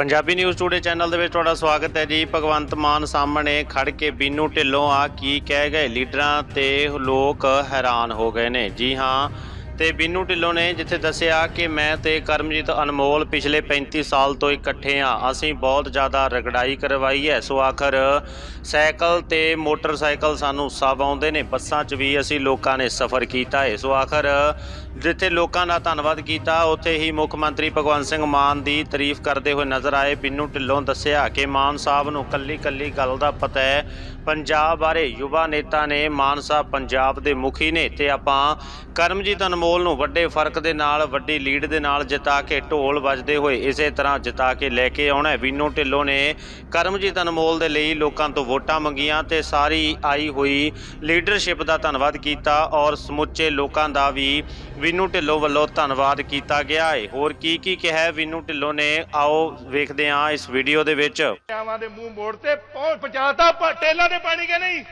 Punjabi news today channel ਦੇ ਵਿੱਚ ਤੁਹਾਡਾ ਸਵਾਗਤ ਹੈ ਜੀ। ਭਗਵੰਤ ਮਾਨ ਸਾਹਮਣੇ ਖੜ ਕੇ ਬੀਨੂ ਢਿੱਲੋਂ ਆ ਕੀ ਕਹਿ ਗਏ ਲੀਡਰਾਂ ਤੇ ਲੋਕ ਹੈਰਾਨ ਹੋ ਗਏ ਨੇ। ਜੀ ਹਾਂ ਤੇ ਬੀਨੂ ਢਿੱਲੋਂ ਨੇ ਜਿੱਥੇ ਦੱਸਿਆ ਕਿ ਮੈਂ ਤੇ ਕਰਮਜੀਤ ਅਨਮੋਲ ਪਿਛਲੇ 35 ਸਾਲ ਤੋਂ ਇਕੱਠੇ ਆ ਅਸੀਂ ਬਹੁਤ ਜ਼ਿਆਦਾ ਰਗੜਾਈ ਕਰਵਾਈ ਹੈ। ਸੋ ਆਖਰ ਸਾਈਕਲ ਤੇ ਮੋਟਰਸਾਈਕਲ ਸਾਨੂੰ ਸਭ ਆਉਂਦੇ ਨੇ। ਬੱਸਾਂ 'ਚ ਵੀ ਅਸੀਂ ਲੋਕਾਂ ਨੇ ਸਫ਼ਰ ਕੀਤਾ ਹੈ। ਸੋ ਆਖਰ ਜਿੱਥੇ ਲੋਕਾਂ ਦਾ ਧੰਨਵਾਦ ਕੀਤਾ, ਉੱਥੇ ਹੀ ਮੁੱਖ ਮੰਤਰੀ ਭਗਵੰਤ ਸਿੰਘ ਮਾਨ ਦੀ ਤਾਰੀਫ ਕਰਦੇ ਹੋਏ ਨਜ਼ਰ ਆਏ। ਬਿੰਨੂ ਢਿੱਲੋਂ ਦੱਸਿਆ ਕਿ ਮਾਨ ਸਾਹਿਬ ਨੂੰ ਕੱਲੀ ਕੱਲੀ ਗੱਲ ਦਾ ਪਤਾ ਹੈ। ਪੰਜਾਬ ਬਾਰੇ ਯੁਵਾ ਨੇਤਾ ਨੇ ਮਾਨ ਸਾਹਿਬ ਪੰਜਾਬ ਦੇ ਮੁਖੀ ਨੇ ਤੇ ਆਪਾਂ ਕਰਮਜੀਤ ਅਨਮੋਲ ਨੂੰ ਵੱਡੇ ਫ਼ਰਕ ਦੇ ਨਾਲ, ਵੱਡੀ ਲੀਡ ਦੇ ਨਾਲ ਜਿਤਾ ਕੇ ਢੋਲ ਵੱਜਦੇ ਹੋਏ ਇਸੇ ਤਰ੍ਹਾਂ ਜਿਤਾ ਕੇ ਲੈ ਕੇ ਆਉਣਾ ਹੈ। ਢਿੱਲੋਂ ਨੇ ਕਰਮਜੀਤ ਅਨਮੋਲ ਦੇ ਲਈ ਲੋਕਾਂ ਤੋਂ ਵੋਟਾਂ ਮੰਗੀਆਂ ਤੇ ਸਾਰੀ ਆਈ ਹੋਈ ਲੀਡਰਸ਼ਿਪ ਦਾ ਧੰਨਵਾਦ ਕੀਤਾ ਔਰ ਸਮੁੱਚੇ ਲੋਕਾਂ ਦਾ ਵੀ ਵਿਨੂ ਢਿੱਲੋਂ ਵੱਲੋਂ ਧੰਨਵਾਦ ਕੀਤਾ ਗਿਆ ਹੈ। ਹੋਰ ਕੀ ਕੀ ਕਿਹਾ ਹੈ ਢਿੱਲੋਂ ਨੇ? ਆਓ ਵੇਖਦੇ ਹਾਂ ਇਸ ਵੀਡੀਓ ਦੇ ਵਿੱਚ। ਆਵਾਂ ਦੇ ਮੂੰਹ ਮੋੜ ਤੇ, ਪਹੁੰਚ ਪਹੁੰਚਾਤਾ ਟੇਲਾਂ ਦੇ ਪਾਣੀ ਕੇ ਨਹੀਂ?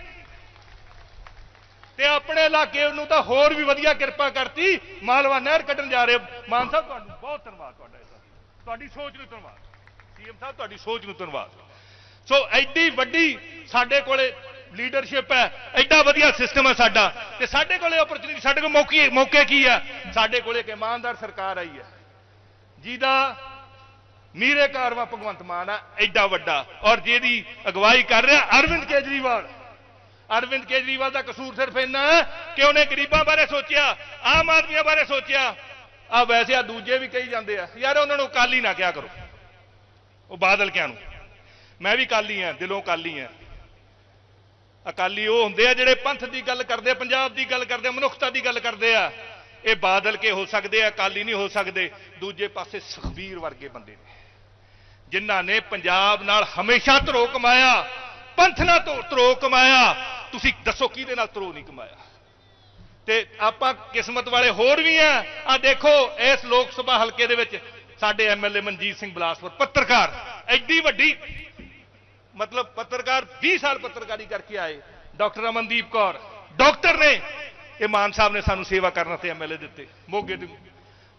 ਤੇ ਆਪਣੇ ਇਲਾਕੇ ਨੂੰ ਤਾਂ ਹੋਰ ਵੀ ਵਧੀਆ ਕਿਰਪਾ ਕਰਤੀ। ਮਾਲਵਾ ਨਹਿਰ ਕੱਢਣ ਜਾ ਰਹੇ ਮਾਨ ਸਾਹਿਬ, ਤੁਹਾਨੂੰ ਬਹੁਤ ਧੰਨਵਾਦ ਤੁਹਾਡਾ ਤੁਹਾਡੀ ਸੋਚ ਨੂੰ ਧੰਨਵਾਦ। ਸੀਐਮ ਸਾਹਿਬ, ਤੁਹਾਡੀ ਸੋਚ ਨੂੰ ਧੰਨਵਾਦ। ਸੋ ਐਡੀ ਵੱਡੀ ਸਾਡੇ ਕੋਲੇ ਲੀਡਰਸ਼ਿਪ ਹੈ। ਐਡਾ ਵਧੀਆ ਸਿਸਟਮ ਹੈ ਸਾਡਾ। ਤੇ ਸਾਡੇ ਕੋਲੇ ਓਪਰਚੁਨਿਟੀ ਸਾਡੇ ਕੋਲ ਮੌਕੇ ਮੌਕੇ ਕੀ ਹੈ? ਸਾਡੇ ਕੋਲੇ ਇੱਕ ਇਮਾਨਦਾਰ ਸਰਕਾਰ ਆਈ ਹੈ। ਜਿਹਦਾ ਮੀਰੇ ਕਾਰਵਾ ਭਗਵੰਤ ਮਾਨ ਆ, ਐਡਾ ਵੱਡਾ। ਔਰ ਜਿਹਦੀ ਅਗਵਾਈ ਕਰ ਰਿਹਾ ਅਰਵਿੰਦ ਕੇਜਰੀਵਾਲ। ਅਰਵਿੰਦ ਕੇਜਰੀਵਾਲ ਦਾ ਕਸੂਰ ਸਿਰਫ ਇੰਨਾ ਕਿ ਉਹਨੇ ਗਰੀਬਾਂ ਬਾਰੇ ਸੋਚਿਆ, ਆਮ ਆਦਮੀਆਂ ਬਾਰੇ ਸੋਚਿਆ। ਆ ਵੈਸੇ ਆ ਦੂਜੇ ਵੀ ਕਹੀ ਜਾਂਦੇ ਆ, ਯਾਰ ਉਹਨਾਂ ਨੂੰ ਕਾਲੀ ਨਾ ਕਿਹਾ ਕਰੋ। ਉਹ ਬਾਦਲ ਕਿਆਂ ਨੂੰ। ਮੈਂ ਵੀ ਕਾਲੀ ਆ ਦਿਲੋਂ ਕਾਲੀ ਆ ਅਕਾਲੀ ਉਹ ਹੁੰਦੇ ਆ ਜਿਹੜੇ ਪੰਥ ਦੀ ਗੱਲ ਕਰਦੇ ਪੰਜਾਬ ਦੀ ਗੱਲ ਕਰਦੇ ਮਨੁੱਖਤਾ ਦੀ ਗੱਲ ਕਰਦੇ ਆ। ਇਹ ਬਾਦਲ ਕੇ ਹੋ ਸਕਦੇ ਆ, ਅਕਾਲੀ ਨਹੀਂ ਹੋ ਸਕਦੇ। ਦੂਜੇ ਪਾਸੇ ਸੁਖਬੀਰ ਵਰਗੇ ਬੰਦੇ ਨੇ। ਜਿਨ੍ਹਾਂ ਨੇ ਪੰਜਾਬ ਨਾਲ ਹਮੇਸ਼ਾ ਧਰੋ ਕਮਾਇਆ ਪੰਥ ਨਾਲ ਧਰੋ- ਧਰੋ ਕਮਾਇਆ। ਤੁਸੀਂ ਦੱਸੋ ਕਿਹਦੇ ਨਾਲ ਧਰੋ ਨਹੀਂ ਕਮਾਇਆ? ਤੇ ਆਪਾਂ ਕਿਸਮਤ ਵਾਲੇ ਹੋਰ ਵੀ ਆ। ਆ ਦੇਖੋ, ਇਸ ਲੋਕ ਸਭਾ ਹਲਕੇ ਦੇ ਵਿੱਚ ਸਾਡੇ ਐਮਐਲਏ ਮਨਜੀਤ ਸਿੰਘ ਬਲਾਸਪੁਰ, ਪੱਤਰਕਾਰ, ਐਡੀ ਵੱਡੀ, ਮਤਲਬ ਪੱਤਰਕਾਰ 20 ਸਾਲ ਪੱਤਰਕਾਰੀ ਕਰਕੇ ਆਏ। ਡਾਕਟਰ ਅਮਨਦੀਪ ਕੌਰ, ਡਾਕਟਰ ਨੇ, ਇਹ ਮਾਨ ਸਾਹਿਬ ਨੇ ਸਾਨੂੰ ਸੇਵਾ ਕਰਨ ਤੇ ਐਮਐਲਏ ਦਿੱਤੇ, ਮੋਗੇ ਦੇ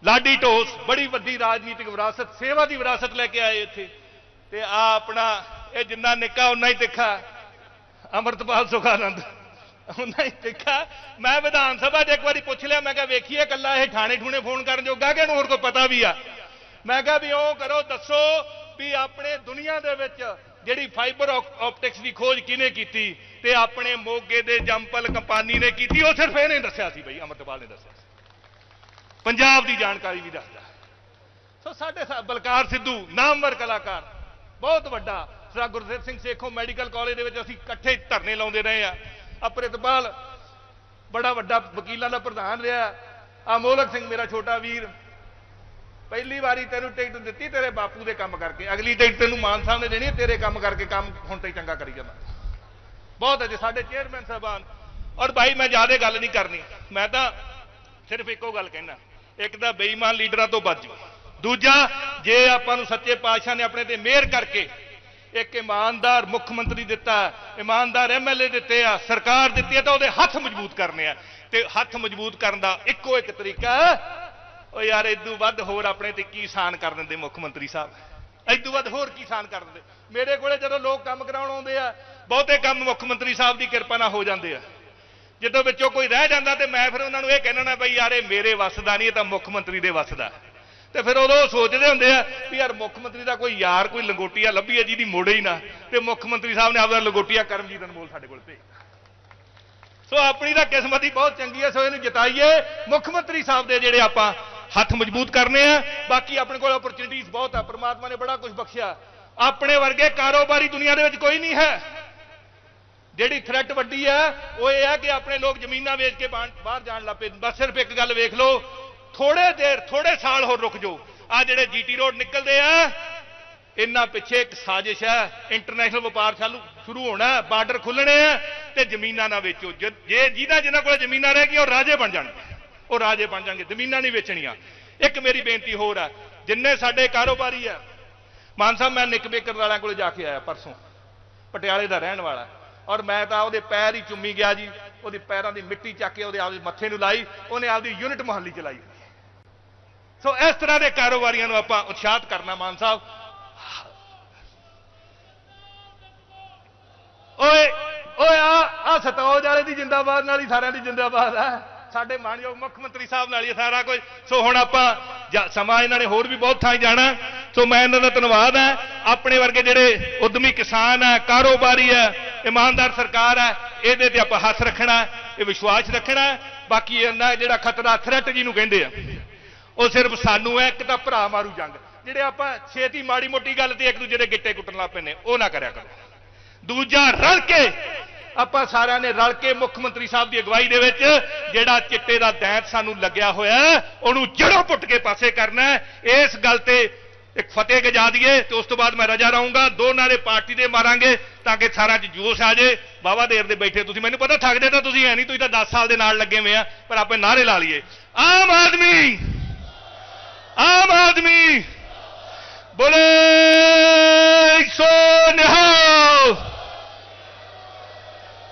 ਲਾਡੀ ਢੋਸ, ਬੜੀ ਵੱਡੀ ਰਾਜਨੀਤਿਕ ਵਿਰਾਸਤ, ਸੇਵਾ ਦੀ ਵਿਰਾਸਤ ਲੈ ਕੇ ਆਏ ਇੱਥੇ। ਤੇ ਆ ਆਪਣਾ, ਇਹ ਜਿੰਨਾ ਨਿੱਕਾ ਉਨਾ ਹੀ ਤਿੱਖਾ। ਅਮਰਤਪਾਲ ਸੁਖਾਨੰਦ ਉਨਾ ਹੀ ਤਿੱਖਾ। ਮੈਂ ਵਿਧਾਨ ਸਭਾ 'ਚ ਇੱਕ ਵਾਰੀ ਪੁੱਛ ਲਿਆ, ਮੈਂ ਕਿਹਾ, ਵੇਖੀਏ ਕੱਲਾ ਇਹ ਠਾਣੇ ਠੂਣੇ ਫੋਨ ਕਰਨ ਜੋਗਾ ਕਿ ਇਹਨੂੰ ਹੋਰ ਕੋਈ ਪਤਾ ਵੀ ਆ? ਮੈਂ ਕਿਹਾ, ਵੀ ਉਹ ਕਰੋ, ਦੱਸੋ ਵੀ ਆਪਣੇ ਦੁਨੀਆ ਦੇ ਵਿੱਚ ਜਿਹੜੀ ਫਾਈਬਰ ਆਪਟਿਕਸ ਦੀ ਖੋਜ ਕਿਹਨੇ ਕੀਤੀ ਤੇ ਆਪਣੇ ਮੋਗੇ ਦੇ ਜੰਪਲ ਕੰਪਨੀ ਨੇ ਕੀਤੀ? ਉਹ ਸਿਰਫ ਇਹਨੇ ਦੱਸਿਆ ਸੀ ਬਈ, ਅਮਰਤਪਾਲ ਨੇ ਦੱਸਿਆ ਪੰਜਾਬ ਦੀ ਜਾਣਕਾਰੀ ਵੀ ਦੱਸਦਾ। ਸੋ ਸਾਡੇ ਬਲਕਾਰ ਸਿੱਧੂ, ਨਾਮਵਰ ਕਲਾਕਾਰ ਬਹੁਤ ਵੱਡਾ। Sir Gurdev Singh Sekhon medical college ਦੇ ਵਿੱਚ ਅਸੀਂ ਇਕੱਠੇ ਧਰਨੇ ਲਾਉਂਦੇ ਰਹੇ ਆ। ਅਪ੍ਰਿਤਪਾਲ ਬੜਾ ਵੱਡਾ ਵਕੀਲਾਂ ਦਾ ਪ੍ਰਧਾਨ ਰਿਹਾ। ਅਮੋਲਕ ਸਿੰਘ ਮੇਰਾ ਛੋਟਾ ਵੀਰ। ਪਹਿਲੀ ਵਾਰੀ ਤੈਨੂੰ ਟਿਕਟ ਦਿੱਤੀ ਤੇਰੇ ਬਾਪੂ ਦੇ ਕੰਮ ਕਰਕੇ। ਅਗਲੀ ਟਿਕਟ ਤੈਨੂੰ ਮਾਨ ਸਾਹਿਬ ਨੇ ਦੇਣੀ ਹੈ, ਤੇਰੇ ਕੰਮ ਕਰਕੇ ਕੰਮ ਹੁਣ ਤੇ ਚੰਗਾ ਕਰੀ ਜਾਣਾ ਬਹੁਤ ਹੈ ਸਾਡੇ ਚੇਅਰਮੈਨ ਸਾਹਿਬਾਨ। ਔਰ ਭਾਈ ਮੈਂ ਜ਼ਿਆਦਾ ਗੱਲ ਨਹੀਂ ਕਰਨੀ। ਮੈਂ ਤਾਂ ਸਿਰਫ ਇੱਕੋ ਗੱਲ ਕਹਿਣਾ। ਇੱਕ ਤਾਂ ਬੇਈਮਾਨ ਲੀਡਰਾਂ ਤੋਂ ਬਚ ਜਾਓ। ਦੂਜਾ, ਜੇ ਆਪਾਂ ਨੂੰ ਸੱਚੇ ਪਾਤਸ਼ਾਹ ਨੇ ਆਪਣੇ ਤੇ ਮਿਹਰ ਕਰਕੇ ਇੱਕ ਇਮਾਨਦਾਰ ਮੁੱਖ ਮੰਤਰੀ ਦਿੱਤਾ, ਇਮਾਨਦਾਰ ਐਮਐਲਏ ਦਿੱਤੇ ਆ, ਸਰਕਾਰ ਦਿੱਤੀ ਆ, ਤਾਂ ਉਹਦੇ ਹੱਥ ਮਜ਼ਬੂਤ ਕਰਨੇ ਆ। ਤੇ ਹੱਥ ਮਜ਼ਬੂਤ ਕਰਨ ਦਾ ਇੱਕੋ ਇੱਕ ਤਰੀਕਾ ਹੈ ਓ ਯਾਰ ਇਦੋਂ ਵੱਧ ਹੋਰ ਆਪਣੇ ਤੇ ਕੀ ਸਾਨ ਕਰ ਦਿੰਦੇ ਮੁੱਖ ਮੰਤਰੀ ਸਾਹਿਬ? ਇਦੋਂ ਵੱਧ ਹੋਰ ਕੀ ਸਾਨ ਕਰ ਦਿੰਦੇ? ਮੇਰੇ ਕੋਲੇ ਜਦੋਂ ਲੋਕ ਕੰਮ ਕਰਾਉਣ ਆਉਂਦੇ ਆ, ਬਹੁਤੇ ਕੰਮ ਮੁੱਖ ਮੰਤਰੀ ਸਾਹਿਬ ਦੀ ਕਿਰਪਾ ਨਾਲ ਹੋ ਜਾਂਦੇ ਆ। ਜਦੋਂ ਵਿੱਚੋਂ ਕੋਈ ਰਹਿ ਜਾਂਦਾ ਤੇ ਮੈਂ ਫਿਰ ਉਹਨਾਂ ਨੂੰ ਇਹ ਕਹਿਣਾ ਨਾ ਬਈ ਯਾਰ ਇਹ ਮੇਰੇ ਵੱਸ ਦਾ ਨਹੀਂ, ਇਹ ਤਾਂ ਮੁੱਖ ਮੰਤਰੀ ਦੇ ਵੱਸ ਦਾ ਤੇ ਫਿਰ ਉਦੋਂ ਸੋਚਦੇ ਹੁੰਦੇ ਆ ਵੀ ਯਾਰ ਮੁੱਖ ਮੰਤਰੀ ਦਾ ਕੋਈ ਯਾਰ, ਕੋਈ ਲੰਗੋਟੀਆ ਲੱਭੀ ਹੈ ਜਿਹਦੀ ਮੋੜੇ ਹੀ ਨਾ। ਤੇ ਮੁੱਖ ਮੰਤਰੀ ਸਾਹਿਬ ਨੇ ਆਪਦਾ ਲੰਗੋਟੀਆ ਕਰਮਜੀਤ ਅਨਮੋਲ ਸਾਡੇ ਕੋਲ ਭੇਜ ਸੋ ਆਪਣੀ ਤਾਂ ਕਿਸਮਤ ਹੀ ਬਹੁਤ ਚੰਗੀ ਹੈ, ਸੋ ਇਹਨੂੰ ਜਿਤਾਈਏ। ਮੁੱਖ ਮੰਤਰੀ ਸਾਹਿਬ ਦੇ ਜਿਹੜੇ ਆਪਾਂ ਹੱਥ ਮਜ਼ਬੂਤ ਕਰਨੇ ਆ, ਬਾਕੀ ਆਪਣੇ ਕੋਲ ਓਪਰਚੁਨਿਟੀਜ਼ ਬਹੁਤ ਆ। ਪ੍ਰਮਾਤਮਾ ਨੇ ਬੜਾ ਕੁਝ ਬਖਸ਼ਿਆ। ਆਪਣੇ ਵਰਗੇ ਕਾਰੋਬਾਰੀ ਦੁਨੀਆ ਦੇ ਵਿੱਚ ਕੋਈ ਨਹੀਂ ਹੈ। ਜਿਹੜੀ ਥ੍ਰੈਟ ਵੱਡੀ ਹੈ, ਉਹ ਇਹ ਹੈ ਕਿ ਆਪਣੇ ਲੋਕ ਜ਼ਮੀਨਾਂ ਵੇਚ ਕੇ ਬਾਹਰ ਬਾਹਰ ਜਾਣ ਲੱਪੇ ਬਸ ਸਿਰਫ ਇੱਕ ਗੱਲ ਵੇਖ ਲਓ ਥੋੜੇ ਦੇਰ, ਥੋੜੇ ਸਾਲ ਹੋਰ ਰੁਕ ਜਾਓ। ਆ ਜਿਹੜੇ ਜੀਟੀ ਰੋਡ ਨਿਕਲਦੇ ਆ ਇੰਨਾ ਪਿੱਛੇ ਇੱਕ ਸਾਜ਼ਿਸ਼ ਹੈ ਇੰਟਰਨੈਸ਼ਨਲ ਵਪਾਰ ਚਾਲੂ, ਸ਼ੁਰੂ ਹੋਣਾ ਬਾਰਡਰ ਖੁੱਲਣੇ ਆ ਤੇ ਜ਼ਮੀਨਾਂ ਨਾ ਵੇਚੋ। ਜ- ਜੇ ਜਿਹਦਾ ਜਿਹਨਾਂ ਕੋਲ ਜ਼ਮੀਨਾਂ ਰਹਿ ਗਈਆਂ, ਉਹ ਰਾਜੇ ਬਣ ਜਾਣਗੇ। ਉਹ ਰਾਜੇ ਬਣ ਜਾਣਗੇ, ਜ਼ਮੀਨਾਂ ਨਹੀਂ ਵੇਚਣੀਆਂ। ਇੱਕ ਮੇਰੀ ਬੇਨਤੀ ਹੋਰ ਆ ਜਿੰਨੇ ਸਾਡੇ ਕਾਰੋਬਾਰੀ ਆ ਮਾਨ ਸਾਹਿਬ, ਮੈਂ ਨਿਕ ਬੇਕਰ ਵਾਲਿਆਂ ਕੋਲ ਜਾ ਕੇ ਆਇਆ ਪਰਸੋਂ। ਪਟਿਆਲੇ ਦਾ ਰਹਿਣ ਵਾਲਾ ਔਰ ਮੈਂ ਤਾਂ ਉਹਦੇ ਪੈਰ ਹੀ ਚੁੰਮੀ ਗਿਆ ਜੀ, ਉਹਦੀ ਪੈਰਾਂ ਦੀ ਮਿੱਟੀ ਚੱਕ ਕੇ ਉਹਦੇ ਆਪਦੇ ਮੱਥੇ ਨੂੰ ਲਾਈ, ਉਹਨੇ ਆਪਦੀ ਯੂਨਿਟ ਮੁਹੱਲੀ ਚਲਾਈ। ਸੋ ਇਸ ਤਰ੍ਹਾਂ ਦੇ ਕਾਰੋਬਾਰੀਆਂ ਨੂੰ ਆਪਾਂ ਉਤਸ਼ਾਹਤ ਕਰਨਾ, ਮਾਨ ਸਾਹਿਬ। ਓਏ ਓਏ, ਆ ਆ ਸਤੌਜ ਵਾਲੇ ਦੀ ਜਿੰਦਾਬਾਦ ਨਾਲ ਹੀ ਸਾਰਿਆਂ ਦੀ ਜਿੰਦਾਬਾਦ ਹੈ ਸਾਡੇ ਮਾਨਯੋਗ ਮੁੱਖ ਮੰਤਰੀ ਸਾਹਿਬ ਨਾਲ ਹੀ ਹੈ ਸਾਰਾ ਕੁਝ। ਸੋ ਹੁਣ ਆਪਾਂ ਜਾ- ਸਮਾਂ ਇਹਨਾਂ ਨੇ ਹੋਰ ਵੀ ਬਹੁਤ ਥਾਂ ਜਾਣਾ। ਸੋ ਮੈਂ ਇਹਨਾਂ ਦਾ ਧੰਨਵਾਦ ਹੈ ਆਪਣੇ ਵਰਗੇ ਜਿਹੜੇ ਉਦਮੀ ਕਿਸਾਨ ਹੈ ਕਾਰੋਬਾਰੀ ਹੈ ਇਮਾਨਦਾਰ ਸਰਕਾਰ ਹੈ ਇਹਦੇ ਤੇ ਆਪਾਂ ਹੱਥ ਰੱਖਣਾ, ਇਹ ਵਿਸ਼ਵਾਸ ਰੱਖਣਾ। ਬਾਕੀ ਇਹਨਾਂ ਜਿਹੜਾ ਖਤਰਾ ਥ੍ਰੈਟ ਜਿਹਨੂੰ ਕਹਿੰਦੇ ਆ। ਉਹ ਸਿਰਫ ਸਾਨੂੰ ਹੈ, ਇੱਕ ਤਾਂ ਭਰਾ ਮਾਰੂ ਜੰਗ। ਜਿਹੜੇ ਆਪਾਂ ਛੇਤੀ ਮਾੜੀ ਮੋਟੀ ਗੱਲ ਤੇ ਇੱਕ ਦੂਜੇ ਦੇ ਗਿੱਟੇ ਕੁੱਟਣ ਲੱਗ ਪੈਂਦੇ, ਉਹ ਨਾ ਕਰਿਆ ਕਰੋ। ਦੂਜਾ, ਰਲ ਕੇ ਆਪਾਂ ਸਾਰਿਆਂ ਨੇ ਰਲ ਕੇ ਮੁੱਖ ਮੰਤਰੀ ਸਾਹਿਬ ਦੀ ਅਗਵਾਈ ਦੇ ਵਿੱਚ ਜਿਹੜਾ ਚਿੱਟੇ ਦਾ ਦੈਂਤ ਸਾਨੂੰ ਲੱਗਿਆ ਹੋਇਆ, ਉਹਨੂੰ ਜੜੋਂ ਪੁੱਟ ਕੇ ਪਾਸੇ ਕਰਨਾ ਇਸ ਗੱਲ ਤੇ ਇੱਕ ਫਤਿਹ ਗਜਾ ਦਈਏ ਤੇ ਉਸ ਤੋਂ ਬਾਅਦ ਮੈਂ ਰਜਾ ਰਹੂੰਗਾ। ਦੋ ਨਾਰੇ ਪਾਰਟੀ ਦੇ ਮਾਰਾਂਗੇ, ਤਾਂ ਕਿ ਸਾਰਿਆਂ 'ਚ ਜੋਸ਼ ਆ ਜੇ। ਬਾਬਾ ਦੇਰ ਦੇ ਬੈਠੇ ਤੁਸੀਂ, ਮੈਨੂੰ ਪਤਾ ਥੱਕਦੇ ਤਾਂ ਤੁਸੀਂ ਹੈ ਨਹੀਂ, ਤੁਸੀਂ ਤਾਂ 10 ਸਾਲ ਦੇ ਨਾਲ ਲੱਗੇ ਹੋਏ ਆ, ਪਰ ਆਪੇ ਨਾਰੇ ਲਾ ਲਈਏ। ਆਮ ਆਦਮੀ ਆਮ ਆਦਮੀ ਬੋਲੇ ਸੋ ਨਿਹਾਲ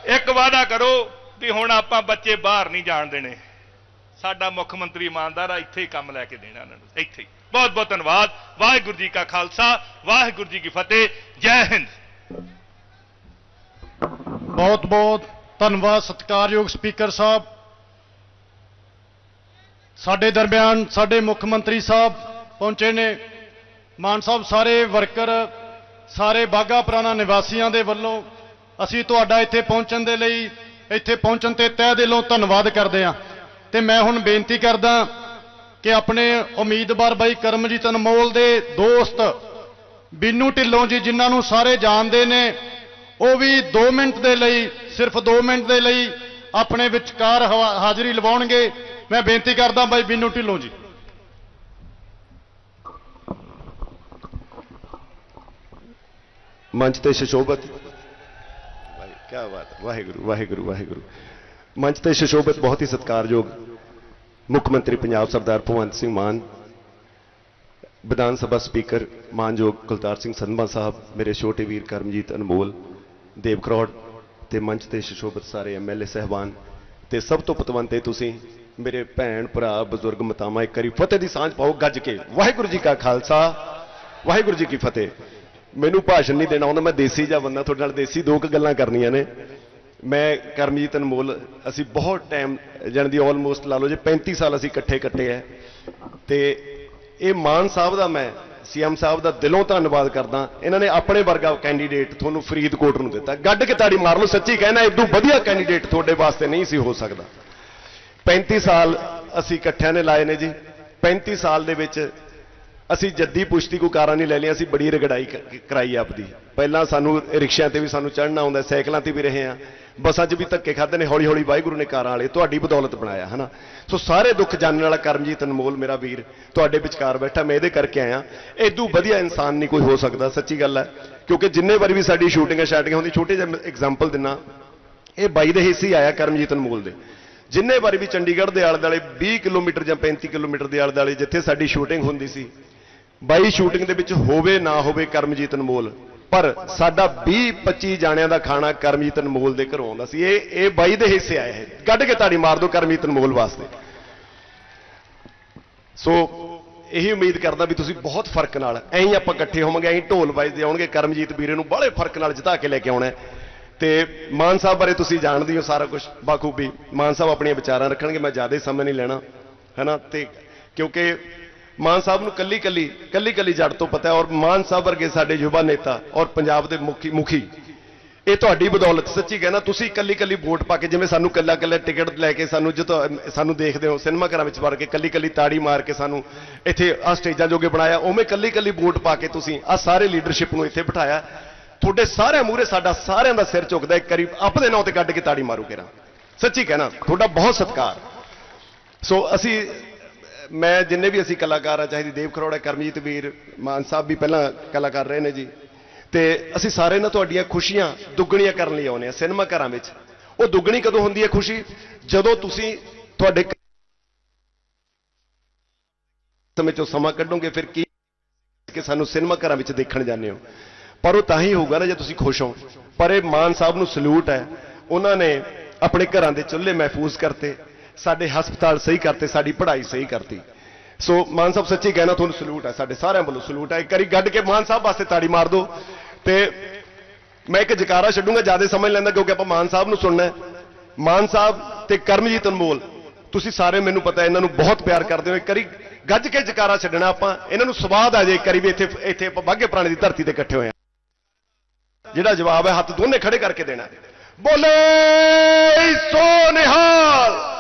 ਇੱਕ ਵਾਅਦਾ ਕਰੋ ਵੀ ਹੁਣ ਆਪਾਂ ਬੱਚੇ ਬਾਹਰ ਨਹੀਂ ਜਾਣ ਦੇਣੇ। ਸਾਡਾ ਮੁੱਖ ਮੰਤਰੀ ਇਮਾਨਦਾਰ ਆ, ਇੱਥੇ ਹੀ ਕੰਮ ਲੈ ਕੇ ਦੇਣਾ ਇਹਨਾਂ ਨੂੰ, ਇੱਥੇ ਹੀ। ਬਹੁਤ ਬਹੁਤ ਧੰਨਵਾਦ। ਵਾਹਿਗੁਰੂ ਜੀ ਕਾ ਖਾਲਸਾ, ਵਾਹਿਗੁਰੂ ਜੀ ਕੀ ਫਤਿਹ। ਜੈ ਹਿੰਦ। ਬਹੁਤ ਬਹੁਤ ਧੰਨਵਾਦ ਸਤਿਕਾਰਯੋਗ ਸਪੀਕਰ ਸਾਹਿਬ। ਸਾਡੇ ਦਰਮਿਆਨ ਸਾਡੇ ਮੁੱਖ ਮੰਤਰੀ ਸਾਹਿਬ ਪਹੁੰਚੇ ਨੇ। ਮਾਨ ਸਾਹਿਬ, ਸਾਰੇ ਵਰਕਰ, ਸਾਰੇ ਬਾਗਾ ਪੁਰਾਣਾ ਨਿਵਾਸੀਆਂ ਦੇ ਵੱਲੋਂ ਅਸੀਂ ਤੁਹਾਡਾ ਇੱਥੇ ਪਹੁੰਚਣ ਦੇ ਲਈ, ਇੱਥੇ ਪਹੁੰਚਣ ਤੇ ਤਹਿ ਦਿਲੋਂ ਧੰਨਵਾਦ ਕਰਦੇ ਹਾਂ। ਤੇ ਮੈਂ ਹੁਣ ਬੇਨਤੀ ਕਰਦਾ ਕਿ ਆਪਣੇ ਉਮੀਦਵਾਰ ਬਾਈ ਕਰਮਜੀਤ ਅਨਮੋਲ ਦੇ ਦੋਸਤ ਬੀਨੂ ਢਿੱਲੋਂ ਜੀ, ਜਿਨ੍ਹਾਂ ਨੂੰ ਸਾਰੇ ਜਾਣਦੇ ਨੇ, ਉਹ ਵੀ 2 ਮਿੰਟ ਦੇ ਲਈ, ਸਿਰਫ 2 ਮਿੰਟ ਦੇ ਲਈ ਆਪਣੇ ਵਿਚਕਾਰ ਹਵਾ- ਹਾਜ਼ਰੀ ਲਵਾਉਣਗੇ। ਮੈਂ ਬੇਨਤੀ ਕਰਦਾ ਬਾਈ ਬੀਨੂ ਢਿੱਲੋਂ ਜੀ। ਮੰਚ ਤੇ ਸ਼ਸ਼ੋਭਤ ਕੀ ਬਾਤ ਹੈ। ਵਾਹਿਗੁਰੂ ਵਾਹਿਗੁਰੂ ਵਾਹਿਗੁਰੂ। ਮੰਚ ਤੇ ਸ਼ਸ਼ੋਭਤ ਬਹੁਤ ਹੀ ਸਤਿਕਾਰਯੋਗ ਮੁੱਖ ਮੰਤਰੀ ਪੰਜਾਬ ਸਰਦਾਰ ਭਗਵੰਤ ਸਿੰਘ ਮਾਨ ਵਿਧਾਨ ਸਭਾ ਸਪੀਕਰ ਮਾਨਯੋਗ ਕੁਲਤਾਰ ਸਿੰਘ ਸੰਧਵਾ ਸਾਹਿਬ ਮੇਰੇ ਛੋਟੇ ਵੀਰ ਕਰਮਜੀਤ ਅਨਮੋਲ ਦੇਵ ਕਰੋੜ ਤੇ ਮੰਚ ਤੇ ਸ਼ਸ਼ੋਭਤ ਸਾਰੇ ਐਮਐਲਏ ਸਹਿਬਾਨ ਤੇ ਸਭ ਤੋਂ ਪਤਵੰਤੇ ਤੁਸੀਂ ਮੇਰੇ ਭੈਣ, ਭਰਾ, ਬਜ਼ੁਰਗ ਮਤਾਮਾ ਇੱਕ ਵਾਰੀ ਫਤਿਹ ਦੀ ਸਾਂਝ ਪਾਓ ਗੱਜ ਕੇ। ਵਾਹਿਗੁਰੂ ਜੀ ਕਾ ਖਾਲਸਾ, ਵਾਹਿਗੁਰੂ ਜੀ ਕੀ ਫਤਿਹ। ਮੈਨੂੰ ਭਾਸ਼ਣ ਨਹੀਂ ਦੇਣਾ ਆਉਂਦਾ ਮੈਂ ਦੇਸੀ ਜਾਂ ਬੰਦਾ, ਤੁਹਾਡੇ ਨਾਲ ਦੇਸੀ ਦੋ ਕੁ ਗੱਲਾਂ ਕਰਨੀਆਂ ਨੇ। ਮੈਂ ਕਰਮਜੀਤ ਅਨਮੋਲ, ਅਸੀਂ ਬਹੁਤ ਟਾਈਮ, ਜਾਣ ਦੀ ਆਲਮੋਸਟ ਲਾ ਲਓ ਜੇ 35 ਸਾਲ ਅਸੀਂ ਇਕੱਠੇ ਕੱਟੇ ਐ। ਤੇ ਇਹ ਮਾਨ ਸਾਹਿਬ ਦਾ ਮੈਂ, ਸੀਐਮ ਸਾਹਿਬ ਦਾ ਦਿਲੋਂ ਧੰਨਵਾਦ ਕਰਦਾ। ਇਹਨਾਂ ਨੇ ਆਪਣੇ ਵਰਗਾ ਕੈਂਡੀਡੇਟ ਤੁਹਾਨੂੰ ਫਰੀਦਕੋਟ ਨੂੰ ਦਿੱਤਾ। ਗੱਡ ਕੇ ਤਾੜੀ ਮਾਰ ਲਓ, ਸੱਚੀ ਕਹਿਣਾ ਇਦੋਂ ਵਧੀਆ ਕੈਂਡੀਡੇਟ ਤੁਹਾਡੇ ਵਾਸਤੇ ਨਹੀਂ ਸੀ ਹੋ ਸਕਦਾ। 35 ਸਾਲ ਅਸੀਂ ਇਕੱਠਿਆਂ ਨੇ ਲਾਏ ਨੇ ਜੀ। 35 ਸਾਲ ਦੇ ਵਿੱਚ ਅਸੀਂ ਜੱਦੀ ਪੁਸ਼ਤੀ ਕੋ ਕਾਰਾਂ ਨਹੀਂ ਲੈ ਲਈਆਂ, ਅਸੀਂ ਬੜੀ ਰਗੜਾਈ ਕਰਾਈ ਆਪਦੀ। ਪਹਿਲਾਂ ਸਾਨੂੰ ਰਿਕਸ਼ਿਆਂ ਤੇ ਵੀ ਸਾਨੂੰ ਚੜ੍ਹਨਾ ਆਉਂਦਾ, ਸਾਈਕਲਾਂ ਤੇ ਵੀ ਰਹੇ ਆ ਬੱਸਾਂ 'ਚ ਵੀ ਧੱਕੇ ਖਾਦੇ ਨੇ ਹੌਲੀ ਹੌਲੀ ਵਾਹਿਗੁਰੂ ਨੇ ਕਾਰਾਂ ਵਾਲੇ, ਤੁਹਾਡੀ ਬਦੌਲਤ ਬਣਾਇਆ, ਹਨਾ? ਸੋ ਸਾਰੇ ਦੁੱਖ ਜਾਣਨ ਵਾਲਾ ਕਰਮਜੀਤ ਅਨਮੋਲ ਮੇਰਾ ਵੀਰ, ਤੁਹਾਡੇ ਵਿਚਕਾਰ ਬੈਠਾ, ਮੈਂ ਇਹਦੇ ਕਰਕੇ ਆਇਆ। ਇਦੋਂ ਵਧੀਆ ਇਨਸਾਨ ਨਹੀਂ ਕੋਈ ਹੋ ਸਕਦਾ, ਸੱਚੀ ਗੱਲ ਹੈ। ਕਿਉਂਕਿ ਜਿੰਨੇ ਵਾਰੀ ਵੀ ਸਾਡੀ ਸ਼ੂਟਿੰਗਾਂ, ਸ਼ਾਟਿੰਗਾਂ ਹੁੰਦੀ ਛੋਟੇ ਜਿਹਾ ਐਗਜ਼ਾਮਪਲ ਦਿੰਨਾ। ਇਹ ਬਾਈ ਦੇ ਹਿੱਸੇ ਆਇਆ ਕਰਮਜੀਤ ਅਨਮੋਲ ਦੇ। ਜਿੰਨੇ ਵਾਰੀ ਵੀ ਚੰਡੀਗੜ੍ਹ ਦੇ ਆਲੇ ਦੁਆਲੇ 20 ਕਿਲੋਮੀਟਰ ਜਾਂ 35 ਕਿਲੋਮੀਟਰ ਦੇ ਆਲੇ ਦੁਆਲੇ ਜਿੱਥੇ ਸਾਡੀ ਸ਼ੂਟਿੰਗ ਹੁੰਦੀ ਸੀ, ਬਾਈ ਸ਼ੂਟਿੰਗ ਦੇ ਵਿੱਚ ਹੋਵੇ ਨਾ ਹੋਵੇ ਕਰਮਜੀਤ ਅਨਮੋਲ, ਪਰ ਸਾਡਾ 20 25 ਜਾਣਿਆਂ ਦਾ ਖਾਣਾ ਕਰਮਜੀਤ ਅਨਮੋਲ ਦੇ ਘਰੋਂ ਆਉਂਦਾ ਸੀ। ਇਹ ਇਹ ਬਾਈ ਦੇ ਹਿੱਸੇ ਆਇਆ ਹੈ ਕੱਢ ਕੇ ਤਾੜੀ ਮਾਰ ਦਿਓ ਕਰਮਜੀਤ ਅਨਮੋਲ ਵਾਸਤੇ। ਸੋ ਇਹੀ ਉਮੀਦ ਕਰਦਾ ਵੀ ਤੁਸੀਂ ਬਹੁਤ ਫ਼ਰਕ ਨਾਲ ਐਂ ਆਪਾਂ ਇਕੱਠੇ ਹੋਵਾਂਗੇ, ਐਂ ਹੀ ਢੋਲ ਵੱਜਦੇ ਆਉਣਗੇ, ਕਰਮਜੀਤ ਵੀਰੇ ਨੂੰ ਬੜੇ ਫ਼ਰਕ ਨਾਲ ਜਿਤਾ ਕੇ ਲੈ ਕੇ ਆਉਣਾ ਤੇ ਮਾਨ ਸਾਹਿਬ ਬਾਰੇ ਤੁਸੀਂ ਜਾਣਦੇ ਹੋ ਸਾਰਾ ਕੁਝ ਬਾਖੂਬੀ ਮਾਨ ਸਾਹਿਬ ਆਪਣੀਆਂ ਵਿਚਾਰਾਂ ਰੱਖਣਗੇ, ਮੈਂ ਜ਼ਿਆਦਾ ਸਮੇਂ ਨਹੀਂ ਲੈਣਾ, ਹੈਨਾ? ਤੇ ਕਿਉਂਕਿ ਮਾਨ ਸਾਹਿਬ ਨੂੰ ਕੱਲੀ ਕੱਲੀ ਕੱਲੀ ਕੱਲੀ ਜੜ ਤੋਂ ਪਤਾ ਹੈ ਔਰ ਮਾਨ ਸਾਹਿਬ ਵਰਗੇ ਸਾਡੇ ਯੁਵਾ ਨੇਤਾ ਔਰ ਪੰਜਾਬ ਦੇ ਮੁਖੀ ਮੁਖੀ, ਇਹ ਤੁਹਾਡੀ ਬਦੌਲਤ, ਸੱਚੀ ਕਹਿਣਾ, ਤੁਸੀਂ ਕੱਲੀ ਕੱਲੀ ਵੋਟ ਪਾ ਕੇ ਜਿਵੇਂ ਸਾਨੂੰ ਕੱਲਾ ਕੱਲਾ ਟਿਕਟ ਲੈ ਕੇ ਸਾਨੂੰ ਜਦੋਂ ਸਾਨੂੰ ਦੇਖਦੇ ਹੋ ਸਿਨੇਮਾ ਘਰਾਂ ਵਿੱਚ ਵੜ ਕੇ ਕੱਲੀ ਕੱਲੀ ਤਾੜੀ ਮਾਰ ਕੇ ਸਾਨੂੰ ਇੱਥੇ ਆ ਸਟੇਜਾਂ ਜੋਗੇ ਬਣਾਇਆ, ਉਵੇਂ ਕੱਲੀ ਕੱਲੀ ਵੋਟ ਪਾ ਕੇ ਤੁਸੀਂ ਆ ਸਾਰੇ ਲੀਡਰਸ਼ਿਪ ਨੂੰ ਇੱਥੇ ਬਿਠਾਇਆ। ਤੁਹਾਡੇ ਸਾਰਿਆਂ ਮੂਹਰੇ ਸਾਡਾ ਸਾਰਿਆਂ ਦਾ ਸਿਰ ਝੁਕਦਾ ਇੱਕ ਕਰੀਬ ਆਪਦੇ ਨਾਂ ਤੇ ਕੱਢ ਕੇ ਤਾੜੀ ਮਾਰੂ ਕੇਰਾ ਸੱਚੀ ਕਹਿਣਾ, ਤੁਹਾਡਾ ਬਹੁਤ ਸਤਿਕਾਰ। ਸੋ ਅਸੀਂ, ਮੈਂ ਜਿੰਨੇ ਵੀ ਅਸੀਂ ਕਲਾਕਾਰ ਆ, ਚਾਹੇ ਦੀ ਦੇਵ ਖਰੋੜਾ, ਕਰਮਜੀਤ ਵੀਰ, ਮਾਨ ਸਾਹਿਬ ਵੀ ਪਹਿਲਾਂ ਕਲਾਕਾਰ ਰਹੇ ਨੇ ਜੀ। ਤੇ ਅਸੀਂ ਸਾਰੇ ਨਾ ਤੁਹਾਡੀਆਂ ਖੁਸ਼ੀਆਂ ਦੁੱਗਣੀਆਂ ਕਰਨ ਲਈ ਆਉਨੇ ਆ ਸਿਨੇਮਾ ਘਰਾਂ ਵਿੱਚ। ਉਹ ਦੁੱਗਣੀ ਕਦੋਂ ਹੁੰਦੀ ਹੈ ਖੁਸ਼ੀ? ਜਦੋਂ ਤੁਸੀਂ ਤੁਹਾਡੇ ਸਮੇਂ ਚੋਂ ਸਮਾਂ ਕੱਢੋਗੇ, ਫਿਰ ਕੀ ਕਿ ਸਾਨੂੰ ਸਿਨੇਮਾ ਘਰਾਂ ਵਿੱਚ ਦੇਖਣ ਜਾਂਦੇ ਹੋ। ਪਰ ਉਹ ਤਾਂ ਹੀ ਹੋਊਗਾ ਨਾ ਜੇ ਤੁਸੀਂ ਖੁਸ਼ ਹੋ। ਪਰ ਇਹ ਮਾਨ ਸਾਹਿਬ ਨੂੰ ਸਲੂਟ ਹੈ। ਉਹਨਾਂ ਨੇ ਆਪਣੇ ਘਰਾਂ ਦੇ ਚੁੱਲ੍ਹੇ ਮਹਿਫੂਜ਼ ਕਰਤੇ। ਸਾਡੇ ਹਸਪਤਾਲ ਸਹੀ ਕਰਤੇ, ਸਾਡੀ ਪੜ੍ਹਾਈ ਸਹੀ ਕਰਤੀ। ਸੋ ਮਾਨ ਸਾਹਿਬ ਸੱਚੀ ਕਹਿਣਾ ਤੁਹਾਨੂੰ ਸਲੂਟ ਹੈ। ਸਾਡੇ ਸਾਰਿਆਂ ਵੱਲੋਂ ਸਲੂਟ ਹੈ। ਇੱਕ ਵਾਰੀ ਗੱਡ ਕੇ ਮਾਨ ਸਾਹਿਬ ਵਾਸਤੇ ਤਾੜੀ ਮਾਰ ਦਿਓ। ਤੇ ਮੈਂ ਇੱਕ ਜਕਾਰਾ ਛੱਡੂੰਗਾ, ਜ਼ਿਆਦਾ ਸਮਝ ਲੈਂਦਾ ਕਿਉਂਕਿ ਆਪਾਂ ਮਾਨ ਸਾਹਿਬ ਨੂੰ ਸੁਣਨਾ ਮਾਨ ਸਾਹਿਬ ਤੇ ਕਰਮਜੀਤ ਅਨਮੋਲ, ਤੁਸੀਂ ਸਾਰੇ ਮੈਨੂੰ ਪਤਾ ਇਹਨਾਂ ਨੂੰ ਬਹੁਤ ਪਿਆਰ ਕਰਦੇ ਹੋ। ਇੱਕ ਵਾਰੀ ਗੱਜ ਕੇ ਜਕਾਰਾ ਛੱਡਣਾ ਆਪਾਂ। ਇਹਨਾਂ ਨੂੰ ਸਵਾਦ ਆ ਜਾਏ ਕਰੀ ਵੀ ਇੱਥੇ ਇੱਥੇ ਆਪਾਂ ਬਾਗੇ ਪੁਰਾਣੇ ਦੀ ਧਰਤੀ ਤੇ ਇਕੱਠੇ ਹੋਏ ਹਾਂ। ਜਿਹੜਾ ਜਵਾਬ ਹੈ ਹੱਥ ਦੋਨੇ ਖੜੇ ਕਰਕੇ ਦੇਣਾ ਹੈ। ਬੋਲੇ ਸੋ ਨਿਹਾਲ